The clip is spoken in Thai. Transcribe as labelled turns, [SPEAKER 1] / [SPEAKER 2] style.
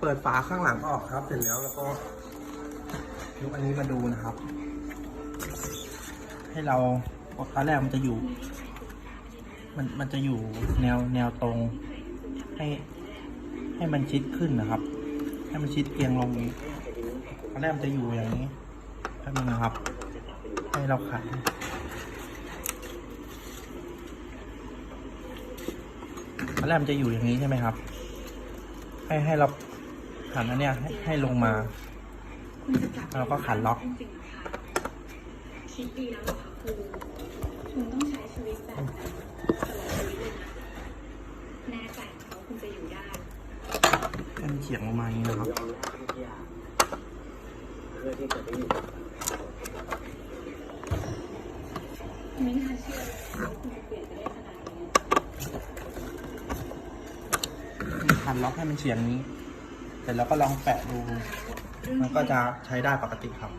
[SPEAKER 1] เปิดฝาข้างหลังออกครับ เสร็จแล้วแล้วก็ยกอันนี้มาดูนะครับ ให้เราตอนแรกมันจะอยู่ มันมันจะอยู่แนวแนวตรง ให้ให้มันชิดขึ้นนะครับ ให้มันชิดเอียงลงอีกตอนแรกมันจะอยู่อย่างนี้แป๊บนึงนะครับ ให้เราขันตอนแรกมันจะอยู่อย่างนี้ใช่ไหมครับ ให้ให้เราขันอันเนี้ยให้ให้ลงมา
[SPEAKER 2] คุณจะจับ
[SPEAKER 1] เราก็ขันล็อก
[SPEAKER 2] จริงๆนะคะคิดดีแล้วเหรอคะครูคุณต้องใช้ชีวิตแบบนั้นตลอดชีวิตเลยนะแน่ใจเขาคุณจะอยู่ได้
[SPEAKER 1] ให้มันเฉียงลงมาอย่างนี้นะครับ
[SPEAKER 3] ยอมรับทุกอย่างเพื่อที่จะได้อยู่
[SPEAKER 2] ไม่น่าเชื่อเลยว่าคุณจะเปลี่ยนไปได้ขนาดนี้
[SPEAKER 1] ขันล็อกให้มันเฉียงนี้ เสร็จแล้วก็ลองแปะดู มันก็จะใช้ได้ปกติครับ